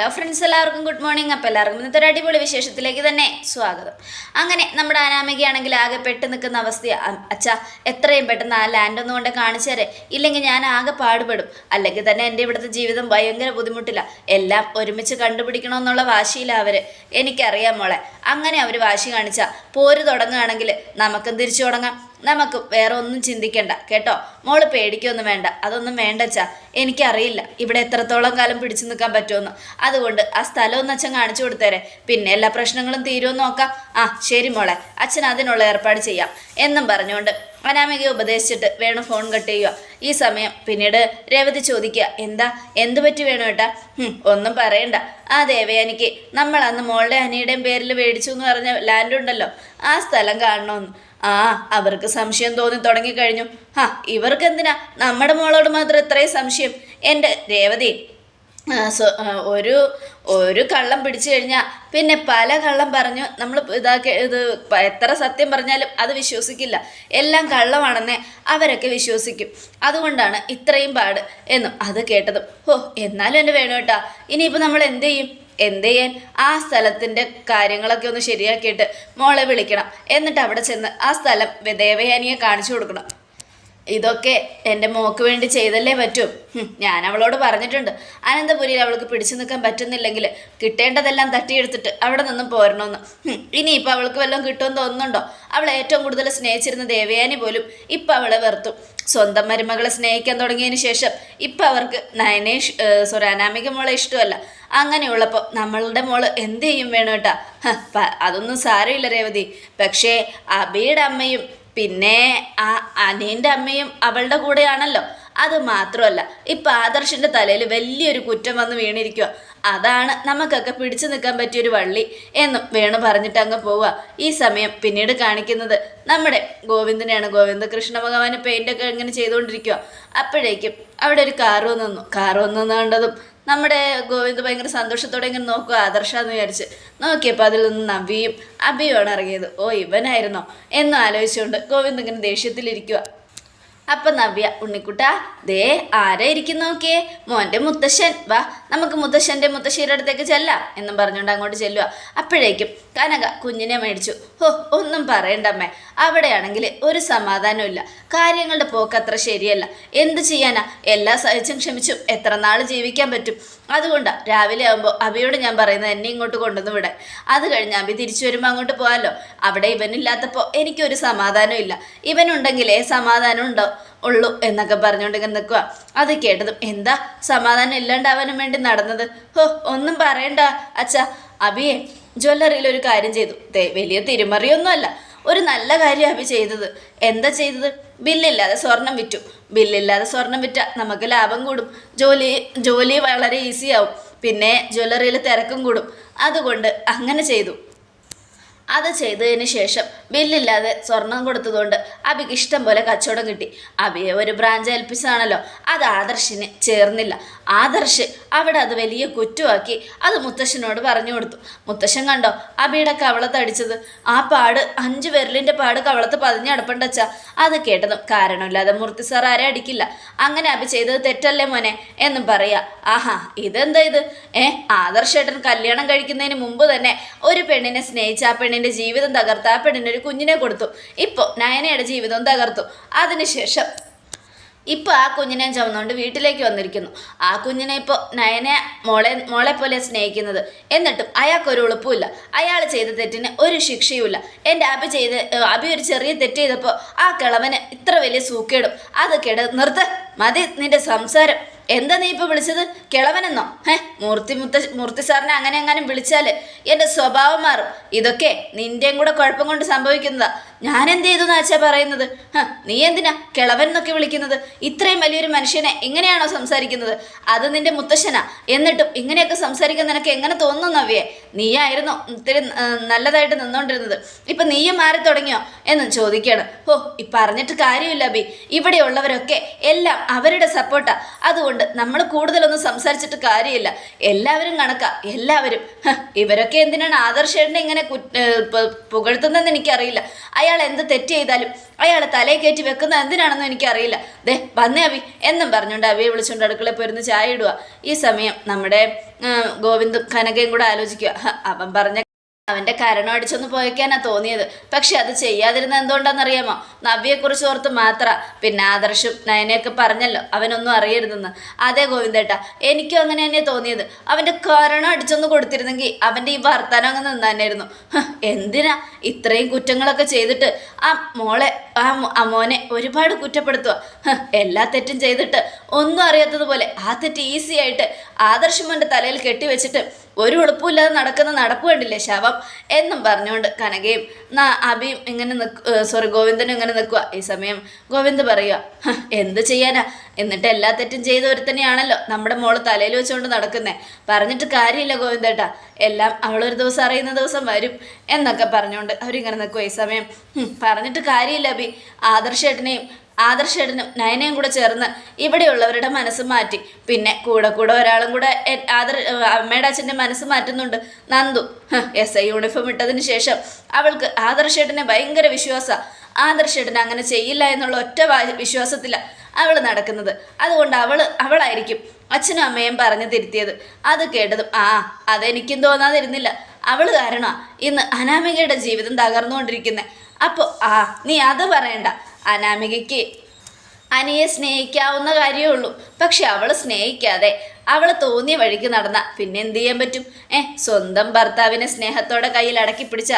Hello friends എല്ലാവർക്കും good morning അപ്പോൾ എല്ലാവർക്കും ഇന്നത്തെ ഒരു അടിപൊളി വിശേഷത്തിലേക്ക് തന്നെ സ്വാഗതം. അങ്ങനെ നമ്മുടെ അനാമികയാണെങ്കിൽ ആകെ പെട്ട് നിൽക്കുന്ന അവസ്ഥ അച്ഛാ എത്രയും പെട്ടെന്ന് ആ ലാൻഡ് ഒന്നും കൊണ്ട് കാണിച്ചു തരേ. ഇല്ലെങ്കിൽ ഞാൻ ആകെ പാടുപെടും. അല്ലെങ്കിൽ തന്നെ എന്റെ ഇവിടുത്തെ ജീവിതം ഭയങ്കര ബുദ്ധിമുട്ടില്ല എല്ലാം ഒരുമിച്ച് കണ്ടുപിടിക്കണമെന്നുള്ള വാശിയിലാണ് അവർ എനിക്കറിയാം മോളെ. അങ്ങനെ അവർ വാശി കാണിച്ചാൽ പോര് തുടങ്ങുകയാണെങ്കിൽ നമുക്കും തിരിച്ചു തുടങ്ങാം. നമുക്ക് വേറെ ഒന്നും ചിന്തിക്കണ്ട കേട്ടോ? മോൾ പേടിക്കൊന്നും വേണ്ട. അതൊന്നും വേണ്ടച്ചാ. എനിക്കറിയില്ല. ഇവിടെ എത്രത്തോളം കാലം പിടിച്ചു നിൽക്കാൻ പറ്റുമെന്ന്. അതുകൊണ്ട് ആ സ്ഥലം ഒന്ന് അച്ഛൻ കാണിച്ചു കൊടുത്തേരെ. പിന്നെ എല്ലാ പ്രശ്നങ്ങളും തീരുമെന്ന് നോക്കാം. ആ ശരി മോളെ. അച്ഛൻ അതിനുള്ള ഏർപ്പാട് ചെയ്യാം. എന്നും പറഞ്ഞുകൊണ്ട് അനാമികയെ ഉപദേശിച്ചിട്ട് വേണം ഫോൺ കട്ട് ചെയ്യുക. ഈ സമയം പിന്നീട് രേവതി ചോദിക്കുക എന്താ? എന്ത് പറ്റി വേണു ഏട്ടാ? ഒന്നും പറയണ്ട. ആ ദേവയാനിക്ക്. നമ്മൾ അന്ന് മോളുടെ അനിയുടെയും പേരിൽ മേടിച്ചു എന്ന് പറഞ്ഞ ലാൻഡ് ഉണ്ടല്ലോ. ആ സ്ഥലം കാണണമെന്ന് ആ അവർക്ക് സംശയം തോന്നി തുടങ്ങിക്കഴിഞ്ഞു ഹാ ഇവർക്ക് എന്തിനാ നമ്മുടെ മോളോട് മാത്രം ഇത്രയും സംശയം? എന്റെ രേവതി ഒരു ഒരു കള്ളം പിടിച്ചു കഴിഞ്ഞാൽ പിന്നെ പല കള്ളം പറഞ്ഞു. നമ്മൾ ഇതാക്കി ഇത് എത്ര സത്യം പറഞ്ഞാലും അത് വിശ്വസിക്കില്ല. എല്ലാം കള്ളമാണെന്നേ അവരൊക്കെ വിശ്വസിക്കും. അതുകൊണ്ടാണ് ഇത്രയും പാട് എന്നും അത് കേട്ടതും. ഓ എന്നാലും എന്റെ വേണു കേട്ടാ ഇനിയിപ്പോൾ നമ്മൾ എന്ത് ചെയ്യും? എന്ത് ചെയ്യാൻ? ആ സ്ഥലത്തിന്റെ കാര്യങ്ങളൊക്കെ ഒന്ന് ശരിയാക്കിയിട്ട് മോളെ വിളിക്കണം. എന്നിട്ട് അവിടെ ചെന്ന് ആ സ്ഥലം ദേവയാനിയെ കാണിച്ചു കൊടുക്കണം. ഇതൊക്കെ എന്റെ മോക്ക് വേണ്ടി ചെയ്തല്ലേ പറ്റും. ഞാൻ അവളോട് പറഞ്ഞിട്ടുണ്ട്. അനന്തപുരിയിൽ അവൾക്ക് പിടിച്ചു നിൽക്കാൻ പറ്റുന്നില്ലെങ്കിൽ കിട്ടേണ്ടതെല്ലാം തട്ടിയെടുത്തിട്ട് അവിടെ നിന്നും പോരണമെന്ന് ഇനിയിപ്പോൾ അവൾക്ക് വല്ലതും കിട്ടുമെന്ന് തോന്നുന്നുണ്ടോ? അവൾ ഏറ്റവും കൂടുതൽ സ്നേഹിച്ചിരുന്ന ദേവയാനി പോലും ഇപ്പം അവളെ വെറുത്തു. സ്വന്തം മരുമകളെ സ്നേഹിക്കാൻ തുടങ്ങിയതിന് ശേഷം ഇപ്പം അവർക്ക് നയനെ സോറി അനാമിക മോളെ ഇഷ്ടമല്ല. അങ്ങനെയുള്ളപ്പോൾ നമ്മളുടെ മോൾ എന്ത് ചെയ്യും വേണം കേട്ടാ അതൊന്നും സാരമില്ല രേവതി. പക്ഷേ അബിയുടെ അമ്മയും പിന്നെ ആ അനിയന്റെ അമ്മയും അവളുടെ കൂടെയാണല്ലോ. അത് മാത്രമല്ല ഇപ്പം ആദർശിന്റെ തലയിൽ വലിയൊരു കുറ്റം വന്ന് വീണിരിക്കുക അതാണ് നമുക്കൊക്കെ പിടിച്ചു നിൽക്കാൻ പറ്റിയൊരു വള്ളി എന്നും വേണു പറഞ്ഞിട്ട് അങ്ങ് പോവുക ഈ സമയം പിന്നീട് കാണിക്കുന്നത് നമ്മുടെ ഗോവിന്ദനെയാണ്. ഗോവിന്ദ കൃഷ്ണ ഭഗവാന് പെയിന്റൊക്കെ ഇങ്ങനെ ചെയ്തുകൊണ്ടിരിക്കുക അപ്പോഴേക്കും അവിടെ ഒരു കാറ് വന്നു. കാറ് വന്നു കണ്ടതും നമ്മുടെ ഗോവിന്ദ് ഭയങ്കര സന്തോഷത്തോടെ ഇങ്ങനെ നോക്കുക ആദർശ എന്ന് വിചാരിച്ച്. നോക്കിയപ്പോൾ അതിൽ നിന്ന് നവിയും അബിയുമാണ് ഇറങ്ങിയത്. ഓ ഇവനായിരുന്നോ? എന്ന് ആലോചിച്ചുകൊണ്ട് ഗോവിന്ദ് ഇങ്ങനെ ദേഷ്യത്തിലിരിക്കുക അപ്പം നവ്യ ഉണ്ണിക്കുട്ട ദേ ആരാ ഇരിക്കുന്നു നോക്കിയേ? മോന്റെ മുത്തശ്ശൻ. വാ നമുക്ക് മുത്തശ്ശന്റെ മുത്തശ്ശിയുടെ അടുത്തേക്ക് ചെല്ലാം എന്നും പറഞ്ഞുകൊണ്ട് അങ്ങോട്ട് ചെല്ലുക അപ്പോഴേക്കും കനക കുഞ്ഞിനെ മേടിച്ചു. ഹോ ഒന്നും പറയണ്ടമ്മേ അവിടെയാണെങ്കിൽ ഒരു സമാധാനമില്ല കാര്യങ്ങളുടെ പോക്ക് അത്ര ശരിയല്ല. എന്ത് ചെയ്യാനാ? എല്ലാ സഹിച്ചും ക്ഷമിച്ചും എത്ര നാൾ ജീവിക്കാൻ പറ്റും? അതുകൊണ്ടാണ് രാവിലെ ആകുമ്പോൾ അബിയോട് ഞാൻ പറയുന്നത് എന്നെ ഇങ്ങോട്ട് കൊണ്ടുവന്ന് വിടാൻ അത് കഴിഞ്ഞ് അബി തിരിച്ചു വരുമ്പോൾ അങ്ങോട്ട് പോകാമല്ലോ അവിടെ ഇവനില്ലാത്തപ്പോൾ എനിക്കൊരു സമാധാനം ഇല്ല. ഇവനുണ്ടെങ്കിലേ സമാധാനം ഉണ്ടോ? ഉള്ളൂ എന്നൊക്കെ പറഞ്ഞുകൊണ്ട് ഇങ്ങനെ നിൽക്കുക അത് കേട്ടതും എന്താ സമാധാനം ഇല്ലാണ്ടാവാനും വേണ്ടി നടന്നത്? ഹോ ഒന്നും പറയണ്ട അച്ഛാ. അബിയെ ജ്വല്ലറിയിൽ ഒരു കാര്യം ചെയ്തു. വലിയ തിരിമറിയൊന്നുമല്ല. ഒരു നല്ല കാര്യം അഭി ചെയ്തത്. എന്താ ചെയ്തത്? ബില്ലില്ലാതെ സ്വർണം വിറ്റു. ബില്ലില്ലാതെ സ്വർണം വിറ്റ നമുക്ക് ലാഭം കൂടും. ജോലി ജോലി വളരെ ഈസി ആവും പിന്നെ ജ്വല്ലറിയിൽ തിരക്കും കൂടും. അതുകൊണ്ട് അങ്ങനെ ചെയ്തു. അത് ചെയ്തതിന് ശേഷം ബില്ലില്ലാതെ സ്വർണം കൊടുത്തതുകൊണ്ട് അബിക്ക് ഇഷ്ടം പോലെ കച്ചവടം കിട്ടി. അബിയെ ഒരു ബ്രാഞ്ച് ഏൽപ്പിച്ചതാണല്ലോ. അത് ആദർശിന് ചേർന്നില്ല. ആദർശ് അവിടെ അത് വലിയ കുറ്റമാക്കി. അത് മുത്തശ്ശനോട് പറഞ്ഞു കൊടുത്തു. മുത്തശ്ശൻ കണ്ടോ അബിയുടെ കവളത്ത് അടിച്ചത് ആ പാട് അഞ്ച് വിരലിന്റെ പാട് കവളത്ത് പതിഞ്ഞടപ്പണ്ടച്ച അത് കേട്ടതും കാരണമില്ലാതെ മൂർത്തി സാർ ആരെ അടിക്കില്ല. അങ്ങനെ അബി ചെയ്തത് തെറ്റല്ലേ മോനെ എന്നും പറയാ. ആഹാ ഇതെന്താ ഇത്? ഏ ആദർശേട്ടൻ കല്യാണം കഴിക്കുന്നതിന് മുമ്പ് തന്നെ ഒരു പെണ്ണിനെ സ്നേഹിച്ച ആ പെണ്ണിന്റെ ജീവിതം തകർത്ത് ആ പെണ്ണിനൊരു കുഞ്ഞിനെ കൊടുത്തു. ഇപ്പോൾ നയനയുടെ ജീവിതം തകർത്തു. അതിനുശേഷം ഇപ്പോൾ ആ കുഞ്ഞിനെ ചുമന്നുകൊണ്ട് വീട്ടിലേക്ക് വന്നിരിക്കുന്നു. ആ കുഞ്ഞിനെ ഇപ്പോൾ നയനെ മോളെ മോളെ പോലെ സ്നേഹിക്കുന്നത്. എന്നിട്ടും അയാൾക്കൊരു ഉളുപ്പുമില്ല. അയാൾ ചെയ്ത തെറ്റിന് ഒരു ശിക്ഷയുമില്ല. എന്റെ അബി ചെയ്ത് അഭി ഒരു ചെറിയ തെറ്റ് ചെയ്തപ്പോൾ ആ കിളവന് ഇത്ര വലിയ സൂക്കേടും. അത് കേട് നിർത്ത്. മതി നിന്റെ സംസാരം. എന്താ നീ ഇപ്പോൾ വിളിച്ചത്? കിളവനെന്നോ? ഹേ മൂർത്തി മുത്ത മൂർത്തി സാറിനെ അങ്ങനെ എങ്ങാനും വിളിച്ചാൽ എന്റെ സ്വഭാവം മാറും. ഇതൊക്കെ നിന്റെയും കൂടെ കുഴപ്പം കൊണ്ട് സംഭവിക്കുന്നതാ. ഞാൻ എന്ത് ചെയ്തു എന്നാച്ചാ പറയുന്നത് നീ എന്തിനാ കിളവൻ എന്നൊക്കെ വിളിക്കുന്നത്? ഇത്രയും വലിയൊരു മനുഷ്യനെ എങ്ങനെയാണോ സംസാരിക്കുന്നത്? അത് നിന്റെ മുത്തശ്ശനാ. എന്നിട്ടും ഇങ്ങനെയൊക്കെ സംസാരിക്കാൻ നിനക്ക് എങ്ങനെ തോന്നുന്നു നവ്യേ? നീയായിരുന്നു ഇത്തിരി നല്ലതായിട്ട് നിന്നോണ്ടിരുന്നത്. ഇപ്പം നീയും മാറി തുടങ്ങിയോ? എന്ന് ചോദിക്കുകയാണ് ഓ പറഞ്ഞിട്ട് കാര്യമില്ല ബി. ഇവിടെയുള്ളവരൊക്കെ എല്ലാം അവരുടെ സപ്പോർട്ടാ. അതുകൊണ്ട് നമ്മൾ കൂടുതലൊന്നും സംസാരിച്ചിട്ട് കാര്യമില്ല. എല്ലാവരും കണക്കാ. എല്ലാവരും. ഇവരൊക്കെ എന്തിനാണ് ആദർശേട്ടനെ ഇങ്ങനെ പുകഴ്ത്തുന്നതെന്ന് എനിക്കറിയില്ല. അയാൾ അയാൾ എന്ത് തെറ്റ് ചെയ്താലും അയാൾ തലയെ കയറ്റി വെക്കുന്നത് എന്തിനാണെന്നും എനിക്കറിയില്ല. ദേ വന്നേ അബി എന്നും പറഞ്ഞുകൊണ്ട് അബിയെ വിളിച്ചുകൊണ്ട് അടുക്കളയിൽ പോയിരുന്ന് ചായ ഇടുക. ഈ സമയം നമ്മുടെ ഗോവിന്ദും കനകയും കൂടെ ആലോചിക്കുക. അവൻ പറഞ്ഞ അവന്റെ കരണം അടിച്ചൊന്ന് പോയിക്കാനാ തോന്നിയത്. പക്ഷെ അത് ചെയ്യാതിരുന്ന എന്തുകൊണ്ടാണെന്നറിയാമോ? നവ്യെക്കുറിച്ച് ഓർത്ത് മാത്ര. പിന്നെ ആദർശും നയനയൊക്കെ പറഞ്ഞല്ലോ അവനൊന്നും അറിയരുതെന്ന്. അതേ ഗോവിന്ദേട്ട എനിക്കും അങ്ങനെ തന്നെ തോന്നിയത്. അവന്റെ കരണം അടിച്ചൊന്ന് കൊടുത്തിരുന്നെങ്കിൽ അവന്റെ ഈ വർത്തമാനം അങ്ങ് നിന്നാനായിരുന്നു എന്തിനാ ഇത്രയും കുറ്റങ്ങളൊക്കെ ചെയ്തിട്ട്? ആ മോളെ ആ അമോനെ മോനെ ഒരുപാട് കുറ്റപ്പെടുത്തുക എല്ലാ തെറ്റും ചെയ്തിട്ട് ഒന്നും അറിയാത്തതുപോലെ ആ തെറ്റ് ഈസി ആയിട്ട് ആദർശം മോന്റെ തലയിൽ കെട്ടിവെച്ചിട്ട് ഒരു ഉളുപ്പുമില്ലാതെ നടക്കുന്ന നടപ്പ് കണ്ടില്ലേ ശവം? എന്നും പറഞ്ഞുകൊണ്ട് കനകയും നാ അബിയും ഇങ്ങനെ നിൽക്കുക സോറി ഗോവിന്ദനും ഇങ്ങനെ നിൽക്കുക ഈ സമയം ഗോവിന്ദ് പറയുക എന്ത് ചെയ്യാനാ? എന്നിട്ട് എല്ലാ തെറ്റും ചെയ്ത ഒരുത്തനെയാണല്ലോ നമ്മുടെ മോൾ തലയിൽ വെച്ചുകൊണ്ട് നടക്കുന്നേ. പറഞ്ഞിട്ട് കാര്യമില്ല ഗോവിന്ദേട്ടാ എല്ലാം അവളൊരു ദിവസം അറിയുന്ന ദിവസം വരും എന്നൊക്കെ പറഞ്ഞുകൊണ്ട് അവരിങ്ങനെ നിൽക്കുക ഈ സമയം പറഞ്ഞിട്ട് കാര്യമില്ല അബി. ആദർശേട്ടനെയും ആദർശേട്ടനും നയനയും കൂടെ ചേർന്ന് ഇവിടെയുള്ളവരുടെ മനസ്സ് മാറ്റി. പിന്നെ കൂടെ കൂടെ ഒരാളും കൂടെ ആദർ അമ്മയുടെ അച്ഛന്റെ മനസ്സ് മാറ്റുന്നുണ്ട്. നന്ദു. എസ് ഐ യൂണിഫോം ഇട്ടതിന് ശേഷം അവൾക്ക് ആദർശേട്ടനെ ഭയങ്കര വിശ്വാസമാണ് ആദർശേട്ടൻ അങ്ങനെ ചെയ്യില്ല എന്നുള്ള ഒറ്റ വിശ്വാസത്തിലാണ് അവൾ നടക്കുന്നത്. അതുകൊണ്ട് അവൾ അവളായിരിക്കും അച്ഛനും അമ്മയും പറഞ്ഞു തിരുത്തിയത്. അത് കേട്ടതും ആ അതെനിക്കും തോന്നാതിരുന്നില്ല. അവൾ കാരണമാണ് ഇന്ന് അനാമികയുടെ ജീവിതം തകർന്നുകൊണ്ടിരിക്കുന്നത് അപ്പോൾ ആ നീ അത് പറയണ്ട. അനാമികയ്ക്ക് അനിയെ സ്നേഹിക്കാവുന്ന കാര്യമേ ഉള്ളൂ പക്ഷെ അവൾ സ്നേഹിക്കാതെ അവൾ തോന്നിയ വഴിക്ക് നടന്ന പിന്നെ എന്ത് ചെയ്യാൻ പറ്റും? ഏ സ്വന്തം ഭർത്താവിനെ സ്നേഹത്തോടെ കയ്യിൽ അടക്കി പിടിച്ച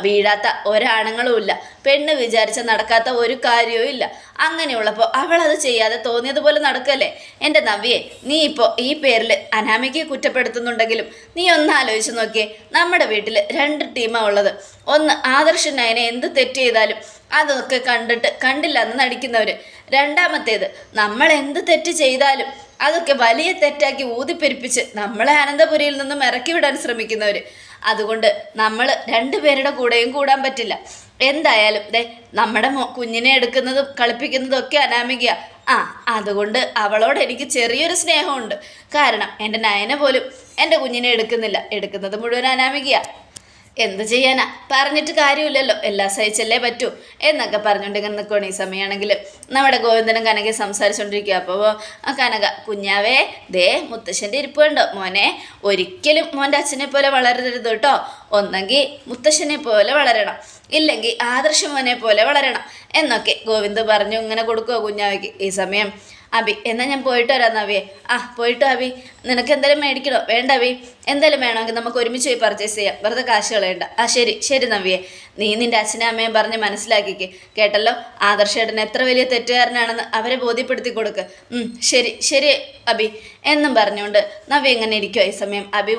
വീഴാത്ത ഒരാണുങ്ങളും ഇല്ല. പെണ്ണ് വിചാരിച്ച നടക്കാത്ത ഒരു കാര്യവും ഇല്ല. അങ്ങനെയുള്ളപ്പോൾ അവൾ അത് ചെയ്യാതെ തോന്നിയതുപോലെ നടക്കല്ലേ? എന്റെ നവ്യെ നീ ഇപ്പോൾ ഈ പേരിൽ അനാമിക്ക് കുറ്റപ്പെടുത്തുന്നുണ്ടെങ്കിലും നീ ഒന്ന് ആലോചിച്ച് നോക്കിയേ. നമ്മുടെ വീട്ടിൽ രണ്ട് ടീമാണ് ഉള്ളത്. ഒന്ന് ആദർശനായനെ എന്ത് തെറ്റ് ചെയ്താലും അതൊക്കെ കണ്ടിട്ട് കണ്ടില്ല എന്ന് നടിക്കുന്നവർ രണ്ടാമത്തേത് നമ്മൾ എന്ത് തെറ്റ് ചെയ്താലും അതൊക്കെ വലിയ തെറ്റാക്കി ഊതിപ്പെരിപ്പിച്ച് നമ്മളെ അനന്തപുരിയിൽ നിന്നും ഇറക്കി വിടാൻ ശ്രമിക്കുന്നവർ അതുകൊണ്ട് നമ്മൾ രണ്ടുപേരുടെ കൂടെയും കൂടാൻ പറ്റില്ല. എന്തായാലും ദേ നമ്മുടെ കുഞ്ഞിനെ എടുക്കുന്നതും കളിപ്പിക്കുന്നതും ഒക്കെ അനാമിക ആ അതുകൊണ്ട് അവളോട് എനിക്ക് ചെറിയൊരു സ്നേഹമുണ്ട്. കാരണം എന്റെ നയന പോലും എന്റെ കുഞ്ഞിനെ എടുക്കുന്നില്ല. എടുക്കുന്നത് മുഴുവൻ അനാമികയാ. എന്ത് ചെയ്യാനാ? പറഞ്ഞിട്ട് കാര്യമില്ലല്ലോ. എല്ലാം സഹിച്ചല്ലേ പറ്റൂ. എന്നൊക്കെ പറഞ്ഞുകൊണ്ട് ഇങ്ങനെ നിൽക്കുകയാണ് ഈ സമയമാണെങ്കിൽ നമ്മുടെ ഗോവിന്ദനും കനകയും സംസാരിച്ചുകൊണ്ടിരിക്കുക അപ്പോൾ കനക കുഞ്ഞാവേ ദേ മുത്തശ്ശന്റെ ഇരിപ്പ് കണ്ടോ? മോനെ ഒരിക്കലും മോന്റെ അച്ഛനെ പോലെ വളരരുത് കേട്ടോ ഒന്നെങ്കിൽ മുത്തശ്ശനെ പോലെ വളരണം. ഇല്ലെങ്കിൽ ആദർശ മോനെ പോലെ വളരണം. എന്നൊക്കെ ഗോവിന്ദ് പറഞ്ഞു ഇങ്ങനെ കൊടുക്കുക കുഞ്ഞാവയ്ക്ക് ഈ സമയം. അബി എന്നാൽ ഞാൻ പോയിട്ട് വരാം നവിയെ ആ പോയിട്ട് അബി നിനക്ക് എന്തെങ്കിലും മേടിക്കണോ? വേണ്ട അബി എന്തെങ്കിലും വേണമെങ്കിൽ നമുക്ക് ഒരുമിച്ച് പോയി പർച്ചേസ് ചെയ്യാം. വെറുതെ കാശ് കളയണ്ട. ആ ശരി ശരി നവിയെ നീ നിന്റെ അച്ഛനും അമ്മയും പറഞ്ഞ് മനസ്സിലാക്കിക്ക്. കേട്ടല്ലോ? ആദർശേട്ടൻ എത്ര വലിയ തെറ്റുകാരനാണെന്ന് അവരെ ബോധ്യപ്പെടുത്തി കൊടുക്ക്. ശരി ശരി അബി എന്നും പറഞ്ഞുകൊണ്ട് നവ്യ എങ്ങനെ ഇരിക്കുക ഈ സമയം. അബി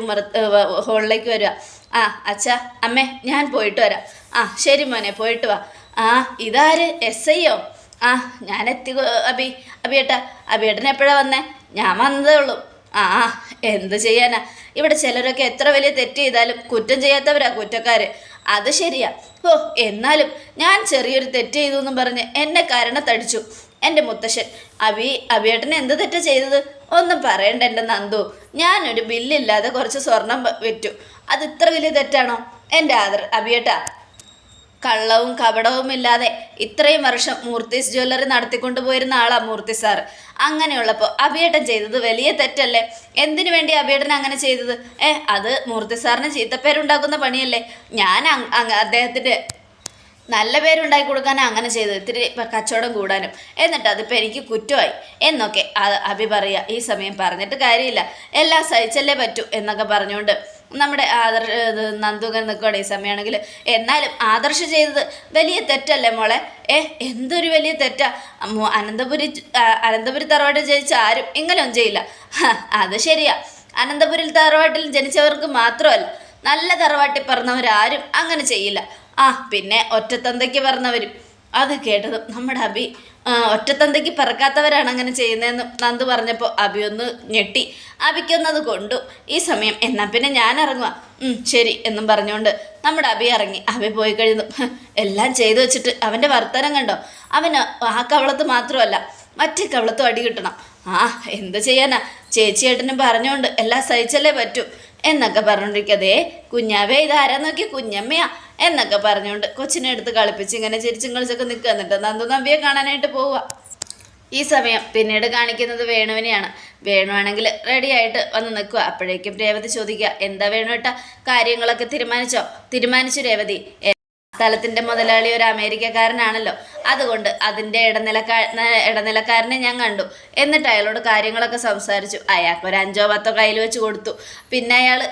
ഹോളിലേക്ക് വരിക ആ അച്ഛാ അമ്മേ ഞാൻ പോയിട്ട് വരാം. ആ ശരി മോനെ പോയിട്ട് വാ. ആ ഇതാര്? എസ് ഐയോ ആ ഞാൻ എത്തി അബി അബിയേട്ടാ അബിയേട്ടൻ എപ്പോഴാണ് വന്നേ? ഞാൻ വന്നതേ ഉള്ളൂ. ആ എന്ത് ചെയ്യാനാ? ഇവിടെ ചിലരൊക്കെ എത്ര വലിയ തെറ്റ് ചെയ്താലും കുറ്റം ചെയ്യാത്തവരാ കുറ്റക്കാര്. അത് ശരിയാ. ഓ എന്നാലും ഞാൻ ചെറിയൊരു തെറ്റ് ചെയ്തു എന്നും പറഞ്ഞ് എന്നെ കരണത്തടിച്ചു. എന്റെ മുത്തശ്ശൻ അബി അബിയേട്ടൻ എന്ത് തെറ്റാ ചെയ്തത്? ഒന്നും പറയണ്ട എന്റെ നന്ദു. ഞാനൊരു ബില്ലില്ലാതെ കുറച്ച് സ്വർണം വിറ്റു. അത് ഇത്ര വലിയ തെറ്റാണോ? എന്റെ ആദർ അബിയേട്ടാ കള്ളവും കപടവും ഇല്ലാതെ ഇത്രയും വർഷം മൂർത്തിസ് ജ്വല്ലറി നടത്തിക്കൊണ്ടു പോയിരുന്ന ആളാ മൂർത്തി സാർ. അങ്ങനെയുള്ളപ്പോൾ അഭിയേട്ടൻ ചെയ്തത് വലിയ തെറ്റല്ലേ? എന്തിനു വേണ്ടി അഭിയേട്ടൻ അങ്ങനെ ചെയ്തത്? ഏ അത് മൂർത്തി സാറിന് ചീത്തപ്പേരുണ്ടാക്കുന്ന പണിയല്ലേ? ഞാൻ അദ്ദേഹത്തിന്റെ നല്ല പേരുണ്ടാക്കി കൊടുക്കാനും അങ്ങനെ ചെയ്തു ഇത്തിരി കച്ചവടം കൂടാനും. എന്നിട്ട് അതിപ്പോൾ എനിക്ക് കുറ്റമായി. എന്നൊക്കെ അഭി പറയുക. ഈ സമയം പറഞ്ഞിട്ട് കാര്യമില്ല. എല്ലാം സഹിച്ചല്ലേ പറ്റൂ എന്നൊക്കെ പറഞ്ഞുകൊണ്ട് നമ്മുടെ ആദർശ നന്ദുകൻ നിൽക്കുകയാണ് ഈ സമയമാണെങ്കിൽ. എന്നാലും ആദർശ ചെയ്തത് വലിയ തെറ്റല്ലേ മോളെ? ഏ എന്തൊരു വലിയ തെറ്റാ? അനന്തപുരി അനന്തപുരി തറവാട്ടിൽ ജനിച്ച ആരും ഇങ്ങനെയൊന്നും ചെയ്യില്ല അത് ശരിയാ. അനന്തപുരി തറവാട്ടിൽ ജനിച്ചവർക്ക് മാത്രമല്ല നല്ല തറവാട്ടിൽ പറഞ്ഞവരാരും അങ്ങനെ ചെയ്യില്ല. ആ പിന്നെ ഒറ്റത്തന്തയ്ക്ക് പറഞ്ഞവരും. അത് കേട്ടതും നമ്മുടെ ആ, ഒറ്റത്തന്തയ്ക്ക് പിറക്കാത്തവരാണ് അങ്ങനെ ചെയ്യുന്നതെന്ന് നന്ദു പറഞ്ഞപ്പോൾ അബി ഒന്ന് ഞെട്ടി. അബിക്കൊന്നത് കൊണ്ടു. ഈ സമയം എന്നാൽ പിന്നെ ഞാൻ ഇറങ്ങുക ശരി എന്നും പറഞ്ഞുകൊണ്ട് നമ്മുടെ അബി ഇറങ്ങി. അബി പോയി കഴിഞ്ഞു എല്ലാം ചെയ്തു വെച്ചിട്ട് അവന്റെ വർത്തനം കണ്ടോ? അവന് ആ കവളത്ത് മാത്രമല്ല മറ്റു കവളത്തും അടി കിട്ടണം. ആ എന്ത് ചെയ്യാനാ? ചേച്ചിയേട്ടനും പറഞ്ഞുകൊണ്ട് എല്ലാം സഹിച്ചല്ലേ പറ്റൂ. എന്നൊക്കെ പറഞ്ഞോണ്ടിരിക്കതേ കുഞ്ഞാവേ ഇതാരാ? നോക്കി കുഞ്ഞമ്മയാ. എന്നൊക്കെ പറഞ്ഞുകൊണ്ട് കൊച്ചിനെ എടുത്ത് കളിപ്പിച്ച് ഇങ്ങനെ ചിരിച്ചും കളിച്ചൊക്കെ നിൽക്കുക എന്നിട്ട് നന്ദു നമ്പിയെ കാണാനായിട്ട് പോവുക ഈ സമയം പിന്നീട് കാണിക്കുന്നത് വേണുവിനെയാണ്. വേണുവാണെങ്കിൽ റെഡിയായിട്ട് വന്ന് നിൽക്കുക അപ്പോഴേക്കും രേവതി ചോദിക്കുക എന്താ വേണുവേട്ട? കാര്യങ്ങളൊക്കെ തീരുമാനിച്ചോ? തീരുമാനിച്ചു രേവതി. "എ- സ്ഥലത്തിന്റെ മുതലാളി ഒരു അമേരിക്കക്കാരനാണല്ലോ. അതുകൊണ്ട് അതിന്റെ ഇടനിലക്കാ ഇടനിലക്കാരനെ ഞാൻ കണ്ടു. എന്നിട്ട് അയാളോട് കാര്യങ്ങളൊക്കെ സംസാരിച്ചു. അയാൾക്ക് ഒരു അഞ്ചോ പത്തോ കയ്യിൽ വെച്ച് കൊടുത്തു. പിന്നെ അയാൾ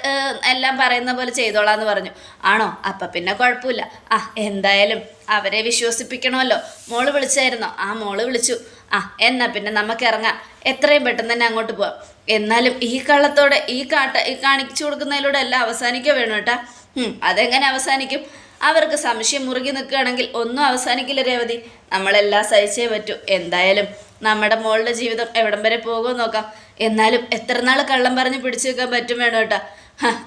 എല്ലാം പറയുന്ന പോലെ ചെയ്തോളാന്ന് പറഞ്ഞു. ആണോ? അപ്പം പിന്നെ കുഴപ്പമില്ല. ആ എന്തായാലും അവരെ വിശ്വസിപ്പിക്കണമല്ലോ. മോൾ വിളിച്ചായിരുന്നോ? ആ മോൾ വിളിച്ചു. ആ എന്നാൽ പിന്നെ നമുക്ക് ഇറങ്ങാം. എത്രയും പെട്ടെന്ന് തന്നെ അങ്ങോട്ട് പോവാം. എന്നാലും ഈ കള്ളത്തോടെ ഈ കാട്ട ഈ കാണിച്ചു കൊടുക്കുന്നതിലൂടെ എല്ലാം അവസാനിക്കുക വേണം കേട്ടാ. അതെങ്ങനെ അവസാനിക്കും? അവർക്ക് സംശയം മുറുകി നിൽക്കുകയാണെങ്കിൽ ഒന്നും അവസാനിക്കില്ല രേവതി. നമ്മളെല്ലാം സഹിച്ചേ പറ്റൂ. എന്തായാലും നമ്മുടെ മോളുടെ ജീവിതം എവിടം വരെ പോകുമെന്ന് നോക്കാം. എന്നാലും എത്ര നാൾ കള്ളം പറഞ്ഞ് പിടിച്ചു വെക്കാൻ പറ്റും വേണം കേട്ടാ.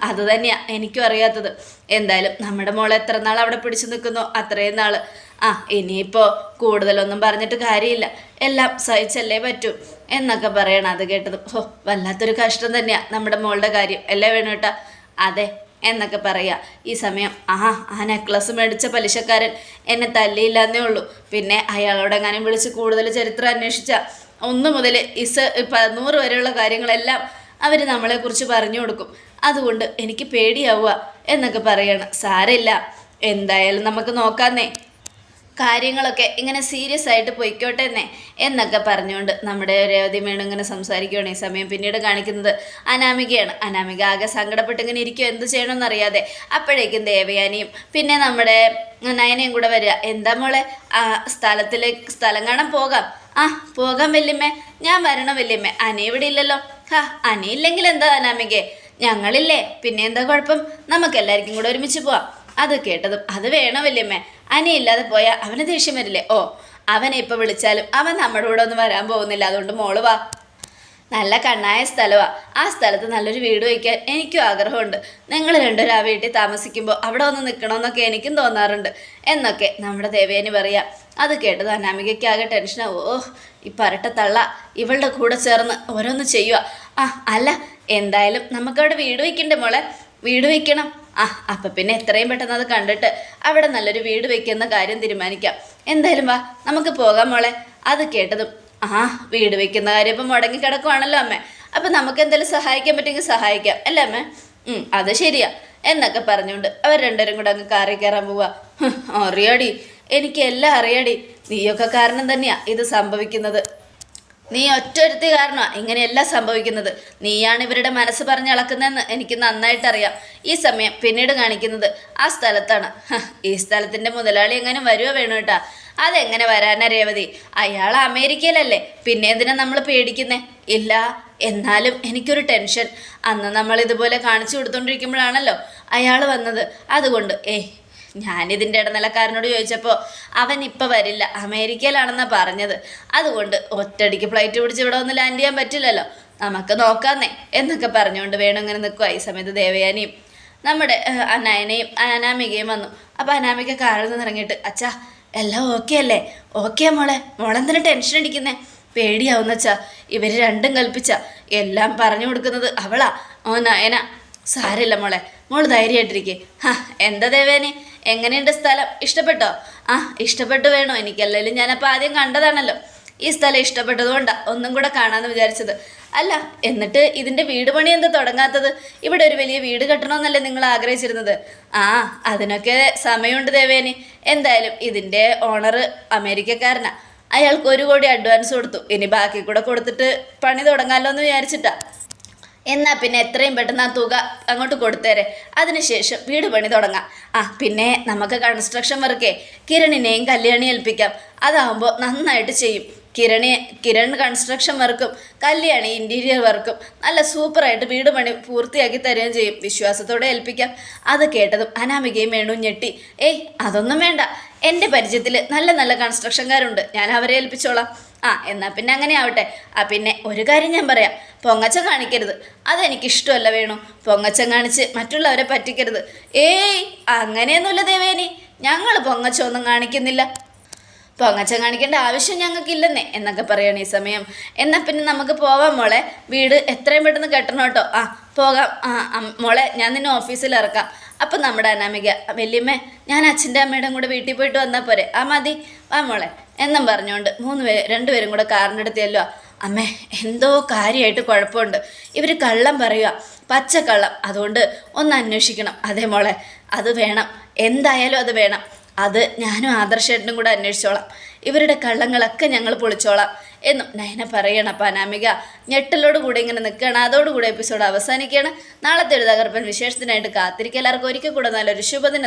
അത് തന്നെയാ എനിക്കും അറിയാത്തത്. എന്തായാലും നമ്മുടെ മോൾ എത്ര നാൾ അവിടെ പിടിച്ചു നിൽക്കുന്നു അത്രയും നാൾ. ആ ഇനിയിപ്പോൾ കൂടുതലൊന്നും പറഞ്ഞിട്ട് കാര്യമില്ല. എല്ലാം സഹിച്ചല്ലേ പറ്റൂ എന്നൊക്കെ പറയണം. അത് കേട്ടത് ഓ വല്ലാത്തൊരു കഷ്ടം തന്നെയാ നമ്മുടെ മോളുടെ കാര്യം. അല്ലേ വേണുട്ടാ? അതെ എന്നൊക്കെ പറയുക ഈ സമയം ആ ആ നെക്ലസ് മേടിച്ച പലിശക്കാരൻ എന്നെ തല്ലിയില്ലെന്നേ ഉള്ളൂ. പിന്നെ അയാളോട് അയാളോടെങ്ങാനും വിളിച്ച് കൂടുതൽ ചരിത്രം അന്വേഷിച്ച. ഒന്ന് മുതൽ ഇസ് നൂറ് വരെയുള്ള കാര്യങ്ങളെല്ലാം അവർ നമ്മളെക്കുറിച്ച് പറഞ്ഞു കൊടുക്കും. അതുകൊണ്ട് എനിക്ക് പേടിയാവുക എന്നൊക്കെ പറയണം. സാരമില്ല. എന്തായാലും നമുക്ക് നോക്കാന്നേ. കാര്യങ്ങളൊക്കെ ഇങ്ങനെ സീരിയസ് ആയിട്ട് പൊയ്ക്കോട്ടെ എന്നേ എന്നൊക്കെ പറഞ്ഞുകൊണ്ട് നമ്മുടെ രേവതി മേണു ഇങ്ങനെ സംസാരിക്കുകയാണ് ഈ സമയം. പിന്നീട് കാണിക്കുന്നത് അനാമികയാണ്. അനാമിക ആകെ സങ്കടപ്പെട്ട് ഇങ്ങനെ ഇരിക്കും എന്ത് ചെയ്യണമെന്ന് അറിയാതെ അപ്പോഴേക്കും ദേവയാനിയും പിന്നെ നമ്മുടെ നയനയും കൂടെ വരിക. എന്താ മോളെ? ആ സ്ഥലത്തിലേക്ക് സ്ഥലം കാണാൻ പോകാം. ആ പോകാം വല്യമ്മേ. ഞാൻ വരണം വല്യമ്മേ. അനി ഇവിടെ ഇല്ലല്ലോ. ഹാ അനി ഇല്ലെങ്കിൽ എന്താ അനാമികെ? ഞങ്ങളില്ലേ. പിന്നെ എന്താ കുഴപ്പം? നമുക്ക് എല്ലാവർക്കും കൂടെ ഒരുമിച്ച് പോവാം. അത് കേട്ടതും അത് വേണം വല്യമ്മേ. അനിയില്ലാതെ പോയാൽ അവന് ദേഷ്യം വരില്ലേ? ഓ അവനെ ഇപ്പം വിളിച്ചാലും അവൻ നമ്മുടെ കൂടെ ഒന്നും വരാൻ പോകുന്നില്ല. അതുകൊണ്ട് മോൾ വാ. നല്ല കണ്ണായ സ്ഥലമാണ് ആ സ്ഥലത്ത് നല്ലൊരു വീട് വയ്ക്കാൻ എനിക്കും ആഗ്രഹമുണ്ട്. നിങ്ങൾ രണ്ടുപേരും ആ വീട്ടിൽ താമസിക്കുമ്പോൾ അവിടെ ഒന്ന് നിൽക്കണമെന്നൊക്കെ എനിക്കും തോന്നാറുണ്ട്. എന്നൊക്കെ നമ്മുടെ ദേവേനി പറയാം. അത് കേട്ടത് അനാമികയ്ക്കാകെ ടെൻഷനാവും ഓ ഈ തള്ള ഇവളുടെ കൂടെ ചേർന്ന് ഓരോന്ന് ചെയ്യുക ആ അല്ല എന്തായാലും നമുക്കവിടെ വീട് വയ്ക്കണ്ടേ മോളെ? വീട് വയ്ക്കണം. ആ അപ്പം പിന്നെ എത്രയും പെട്ടെന്ന് അത് കണ്ടിട്ട് അവിടെ നല്ലൊരു വീട് വെക്കുന്ന കാര്യം തീരുമാനിക്കാം. എന്തായാലും വാ നമുക്ക് പോകാം മോളെ. അത് കേട്ടതും ആ വീട് വെക്കുന്ന കാര്യം ഇപ്പം മുടങ്ങി കിടക്കുവാണല്ലോ അമ്മേ. അപ്പം നമുക്ക് എന്തെങ്കിലും സഹായിക്കാൻ പറ്റുമെങ്കിൽ സഹായിക്കാം അല്ലേ അമ്മേ? അത് ശരിയാ. എന്നൊക്കെ പറഞ്ഞുകൊണ്ട് അവർ രണ്ടുപേരും കൂടെ അങ്ങ് കാറി കയറാൻ പോവാ. അറിയാടി. എനിക്ക് എല്ലാം അറിയാടി. നീയൊക്കെ കാരണം തന്നെയാ ഇത് സംഭവിക്കുന്നത്. നീ ഒറ്റൊരുത്തി കാരണമാണ് ഇങ്ങനെയെല്ലാം സംഭവിക്കുന്നത്. നീയാണ് ഇവരുടെ മനസ്സ് പറഞ്ഞ് അളക്കുന്നതെന്ന് എനിക്ക് നന്നായിട്ടറിയാം. ഈ സമയം പിന്നീട് കാണിക്കുന്നത് ആ സ്ഥലത്താണ്. ഈ സ്ഥലത്തിന്റെ മുതലാളി എങ്ങനെ വരുമോ വേണോ കേട്ടാ അതെങ്ങനെ വരാനാ രേവതി? അയാൾ അമേരിക്കയിലല്ലേ. പിന്നെ എന്തിനാ നമ്മൾ പേടിക്കുന്നേ? ഇല്ല എന്നാലും എനിക്കൊരു ടെൻഷൻ. അന്ന് നമ്മൾ ഇതുപോലെ കാണിച്ചു കൊടുത്തോണ്ടിരിക്കുമ്പോഴാണല്ലോ അയാൾ വന്നത്. അതുകൊണ്ട് ഏയ് ഞാനിതിന്റെ ഇടനിലക്കാരനോട് ചോദിച്ചപ്പോൾ അവൻ ഇപ്പം വരില്ല. അമേരിക്കയിലാണെന്നാണ് പറഞ്ഞത്. അതുകൊണ്ട് ഒറ്റടിക്ക് ഫ്ലൈറ്റ് പിടിച്ച് ഇവിടെ ഒന്ന് ലാൻഡ് ചെയ്യാൻ പറ്റില്ലല്ലോ. നമുക്ക് നോക്കാന്നേ എന്നൊക്കെ പറഞ്ഞുകൊണ്ട് വേണം ഇങ്ങനെ നിൽക്കുക ഈ സമയത്ത് ദേവയാനിയും നമ്മുടെ അനയനയും അനാമികയും വന്നു. അപ്പോൾ അനാമിക കാറിൽ നിന്ന് ഇറങ്ങിയിട്ട് അച്ഛാ എല്ലാം ഓക്കെ അല്ലേ? ഓക്കെ മോളെ. മോളെന്തിനാ ടെൻഷൻ അടിക്കുന്നേ? പേടിയാവുന്ന അച്ഛാ ഇവർ രണ്ടും കൽപ്പിച്ച. എല്ലാം പറഞ്ഞു കൊടുക്കുന്നത് അവളാ. ഓ നയന സാരില്ല മോളെ. മോൾ ധൈര്യമായിട്ടിരിക്കേ. ഹാ എന്താ ദേവേനെ എങ്ങനെയുണ്ട് സ്ഥലം? ഇഷ്ടപ്പെട്ടോ? ആ ഇഷ്ടപ്പെട്ടു വേണോ? എനിക്കല്ലെങ്കിലും ഞാനപ്പോൾ ആദ്യം കണ്ടതാണല്ലോ. ഈ സ്ഥലം ഇഷ്ടപ്പെട്ടതുകൊണ്ടാണ് ഒന്നും കൂടെ കാണാമെന്ന് വിചാരിച്ചത്. അല്ല എന്നിട്ട് ഇതിന്റെ വീട് പണി എന്താ തുടങ്ങാത്തത്? ഇവിടെ ഒരു വലിയ വീട് കെട്ടണമെന്നല്ലേ നിങ്ങൾ ആഗ്രഹിച്ചിരുന്നത്. ആ അതിനൊക്കെ സമയമുണ്ട് ദേവേനി. എന്തായാലും ഇതിന്റെ ഓണർ അമേരിക്കക്കാരനാണ് അയാൾക്ക് ഒരു കോടി അഡ്വാൻസ് കൊടുത്തു. ഇനി ബാക്കി കൂടെ കൊടുത്തിട്ട് പണി തുടങ്ങാമല്ലോ എന്ന് വിചാരിച്ചിട്ടാ. എന്നാൽ പിന്നെ എത്രയും പെട്ടെന്ന് ആ തുക അങ്ങോട്ട് കൊടുത്തേരെ. അതിനുശേഷം വീട് പണി തുടങ്ങാം. ആ പിന്നെ നമുക്ക് കൺസ്ട്രക്ഷൻ വർക്കേ കിരണിനെയും കല്യാണി ഏൽപ്പിക്കാം. അതാവുമ്പോൾ നന്നായിട്ട് ചെയ്യും. കിരണി കിരൺ കൺസ്ട്രക്ഷൻ വർക്കും കല്യാണി ഇന്റീരിയർ വർക്കും നല്ല സൂപ്പറായിട്ട് വീട് പണി പൂർത്തിയാക്കി തരുകയും ചെയ്യും. വിശ്വാസത്തോടെ ഏൽപ്പിക്കാം. അത് കേട്ടതും അനാമികയും വേണു ഞെട്ടി. ഏയ് അതൊന്നും വേണ്ട. എന്റെ പരിചയത്തിൽ നല്ല നല്ല കൺസ്ട്രക്ഷൻകാരുണ്ട് ഞാൻ അവരെ ഏൽപ്പിച്ചോളാം. ആ എന്നാൽ പിന്നെ അങ്ങനെ ആവട്ടെ ആ പിന്നെ ഒരു കാര്യം ഞാൻ പറയാം. പൊങ്ങച്ചം കാണിക്കരുത്. അതെനിക്കിഷ്ടമല്ല വേണു. പൊങ്ങച്ചം കാണിച്ച് മറ്റുള്ളവരെ പറ്റിക്കരുത്. ഏയ് അങ്ങനെയൊന്നുമില്ല ദേവേനി. ഞങ്ങൾ പൊങ്ങച്ച ഒന്നും കാണിക്കുന്നില്ല. പൊങ്ങച്ചം കാണിക്കേണ്ട ആവശ്യം ഞങ്ങൾക്കില്ലെന്നേ എന്നൊക്കെ പറയണം ഈ സമയം. എന്നാൽ പിന്നെ നമുക്ക് പോവാം മോളെ. വീട് എത്രയും പെട്ടെന്ന് കെട്ടണം കേട്ടോ. ആ പോകാം. ആ മോളെ ഞാൻ നിന്നെ ഓഫീസിൽ ഇറക്കാം. അപ്പം നമ്മുടെ അനാമിക വല്യമ്മ ഞാൻ അച്ഛന്റെ അമ്മയുടെ കൂടെ വീട്ടിൽ പോയിട്ട് വന്നാൽ പോരെ. ആ മതി. ആ മോളെ. എന്നും പറഞ്ഞുകൊണ്ട് മൂന്ന് പേര് രണ്ടുപേരും കൂടെ കാറിന്റെ അടുത്തല്ലോ അമ്മേ എന്തോ കാര്യമായിട്ട് കുഴപ്പമുണ്ട്. ഇവർ കള്ളം പറയുക പച്ചക്കള്ളം. അതുകൊണ്ട് ഒന്ന് അന്വേഷിക്കണം. അതെ മോളെ അത് വേണം. എന്തായാലും അത് വേണം. അത് ഞാനും ആദർശേട്ടനും കൂടെ അന്വേഷിച്ചോളാം. ഇവരുടെ കള്ളങ്ങളൊക്കെ ഞങ്ങൾ പൊളിച്ചോളാം എന്നും നയന പറയണം. അപ്പം അനാമിക ഞെട്ടലോട് കൂടെ ഇങ്ങനെ നിൽക്കുകയാണ്. അതോടുകൂടി എപ്പിസോഡ് അവസാനിക്കുകയാണ്. നാളത്തെ ഒരു തകർപ്പൻ വിശേഷത്തിനായിട്ട് കാത്തിരിക്കുക. എല്ലാവർക്കും ഒരിക്കൽ കൂടെ നല്ലൊരു ശുഭദിനം